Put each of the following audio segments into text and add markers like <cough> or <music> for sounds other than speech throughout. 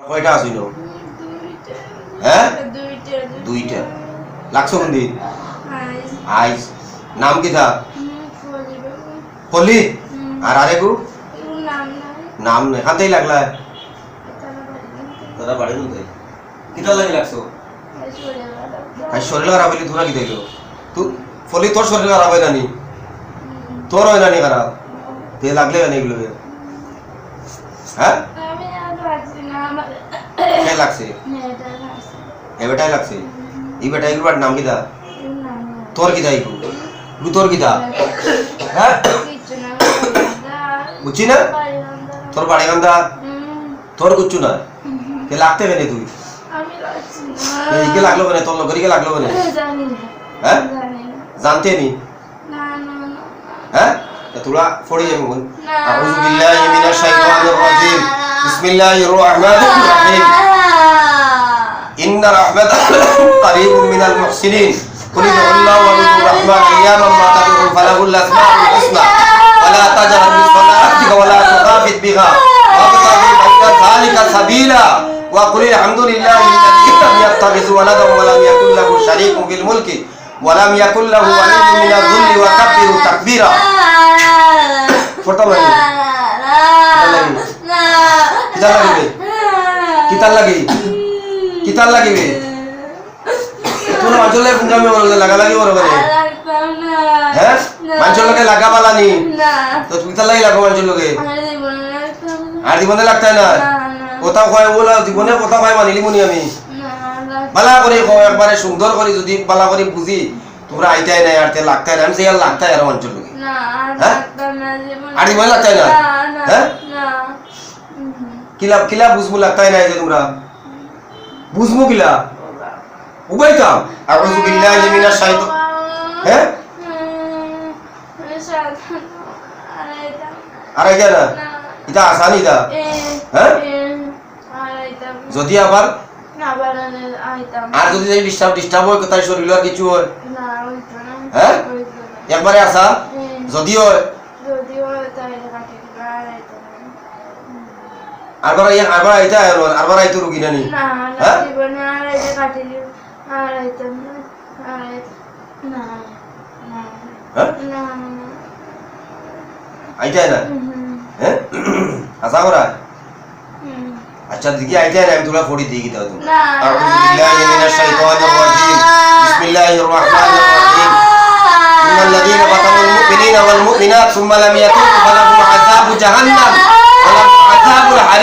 কয়টা আসিল হ্যাঁ? দুইটা দুইটা। লাগছো কোন দিন আইস। নাম কি থা ফলি আর আরে গু নাম নেই। হাতেই লাগলা। তারা বাড়ি দাদা বাড়ি নুতে কিটা লাগি লাগছো আর শরীর খারাপ হইলে তোরা কি দেখল তু ফলি তোর শরীর খারাপ হয় নানি তোর হয় নানি খারাপ? তে লাগলে কেন এগুলো হ্যাঁ আমি আর পারছি না আমার বেটাই লাগছে? এ বেটাই লাগছে? এই বেটাই গুলোর নাম কিদা তোর? কিদা ইগু গু তোর? কিদা হ্যাঁ বুঝছি না? তোর বাড়ি বান্ধা। তোর কুচ্ছু না? কে লাগতে বেনে তুই? ইকে লাগল মানে? তোর লোকের লাগল মানে? হ্যাঁ, হ্যাঁ? জানতে নি? হ্যাঁ? তোরা পড়ে যাবে বল। আউযু বিল্লাহি মিনাশ শাইতানির রাজিম। বিসমিল্লাহির রহমানির রহিম। الرحيم إن رحمة قريب من المحسنين قل ادعوا الله وادعوا الرحمن أياما ما تدعوا فله الأسماء الحسنى ولا تجهر بصلاتك ولا تخافت بها وابتغ بين ذلك سبيلا وقل الحمد لله الذي لم يتخذ ولدا ولم يكن له شريك في الملك ولم يكن له ولي من الذل وكبره تكبيرا ফটো লাগি কিতাল লাগিবে কিতাল লাগি কিতাল লাগিবে তোর অঞ্চলে পুঙ্গামি বলতে লাগা লাগি বড় করে। হ্যাঁ? মানুষের লোকে লাগা পালানি তো কিতাল লাগি লাগো মানুষের লোকে আর জীবনে লাগতাই না? কথা কয় বলা জীবনে কথা কয় মানিলি মনি আমি। বালা করে একবারে সুন্দর করে যদি বালা করে বুঝি তোমরা আইতাই নাই আর তে লাগতাই না। আমি সেই আর লাগতাই আর মানুষের লোকে আর জীবনে লাগতাই না? হ্যাঁ? কিলা কিলা বুঝব লাগতাই নাই যে তোমরা। বুঝব কিলা উবাইতাম আউযু বিল্লাহি মিনাশ শাইতান হ্যাঁ? আর আইতা না? এটা আসানি দা হ্যাঁ? যদি আবার আর যদি ডিস্টার্ব ডিস্টার্ব হয় কোথায় শরীর আর কিছু হয়? হ্যাঁ? একবারে আসা? যদি হয়? আরবার আইয়া আরবার আইতা আর আরবার আইতো রুগী নানি হ্যাঁ? জীবনে আর আইতে কাটিলি আর আইতাম না আর আইতাম না না হ্যাঁ না আইতাই না হুম হ্যাঁ আসা করা হুম আচ্ছা দিকে আইতাই না আমি তোরা পড়ি দিয়ে দাও তুমি না أعوذ بالله من الشيطان الرجيم بسم الله الرحمن الرحيم إن الذين فتنوا المؤمنين والمؤمنات ثم لم يتوبوا فلهم عذاب جهنم ولهم عذاب الحريق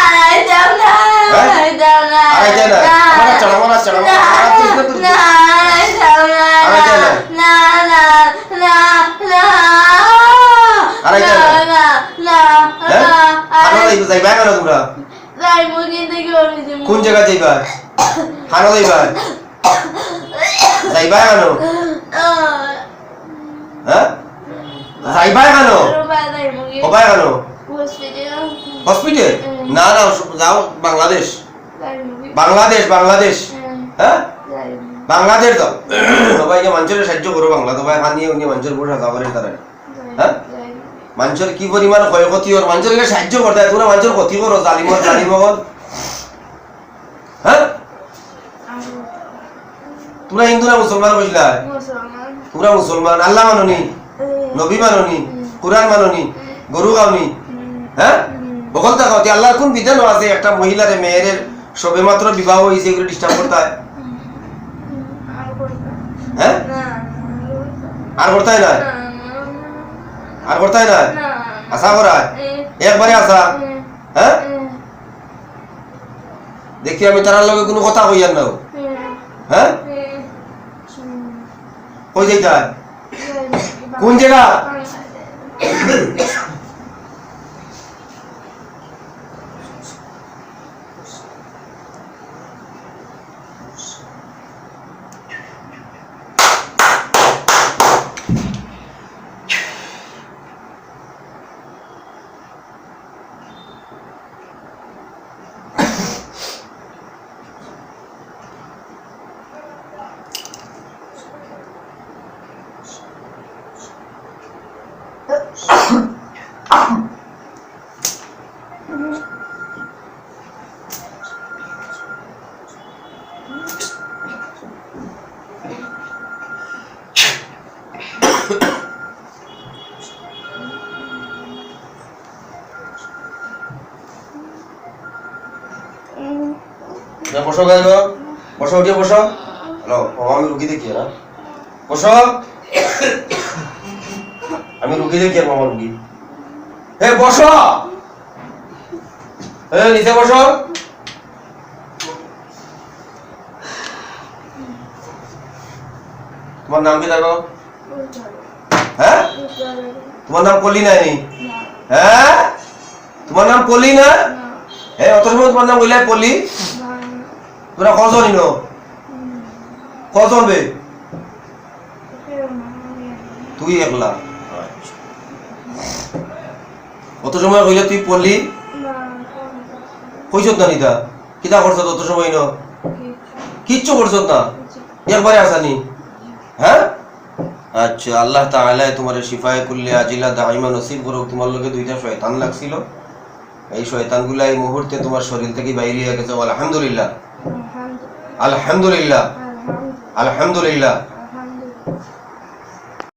হানো যাইবা যাইবা কেন তোমরা কোন জায়গা যাইবা? হানো যাইবা? যাইবা কেন হ্যাঁ? যাইবা কেন হবাই কেন হসপিটাল? না না যাও বাংলাদেশ। বাংলাদেশ বাংলাদেশ। হ্যাঁ? বাংলাদেশ যাও। সবাইকে মানুষের সাহায্য করো বাংলা সবাই পানি উনি মানুষের বসে যাও করে তারা। হ্যাঁ? মানুষের কি পরিমাণ ক্ষয়ক্ষতি ওর মানুষের সাহায্য করতে হয় তোমরা মানুষের ক্ষতি করো জালিমত জালিমগত হ্যাঁ তোমরা হিন্দু না মুসলমান বুঝলা তোমরা মুসলমান আল্লাহ মাননি নবী মাননি কোরআন মাননি গরু গাওনি হ্যাঁ বকল থাকা আল্লাহর কোন বিধান আছে একটা মহিলারে মেয়ের সবে মাত্র বিবাহ হয়েছে এগুলো ডিস্টার্ব করতে হয় হ্যাঁ আর করতে হয় না আর করতে না? আশা করা একবারে আসা হ্যাঁ? দেখি আমি তার লগে কোনো কথা কই আর নাও। হ্যাঁ? কই যাই হয় কোন জায়গা? <coughs> বসো বসো বসো। আমি রুগী দেখি না বসো। <coughs> আমি রুগী দেখি মামা রুগী। হে, বসো। হে নিচে বসো। তোমার নাম কি দেখো হ্যাঁ? তোমার নাম নাই হ্যাঁ? তোমার নাম পলি না? হ্যাঁ অত সময় তোমার নাম পলি তোরা কজন ইনো? কজন বে? তুই একলা। অত সময় কইলে তুই পলি? কইছত না নিতা? কিতা করছত অত সময় ইনো? কিচ্ছু করছত না? একবারে আসানি হ্যাঁ? আচ্ছা আল্লাহ তাহলে তোমার শিফায় করলে আজিলা দাইমা নসিব করুক তোমার লোকে দুইটা শয়তান লাগছিল। এই শয়তানগুলা এই মুহূর্তে তোমার শরীর থেকে বাইরে গেছে। আলহামদুলিল্লাহ। আলহামদুলিল্লাহ। আলহামদুলিল্লাহ।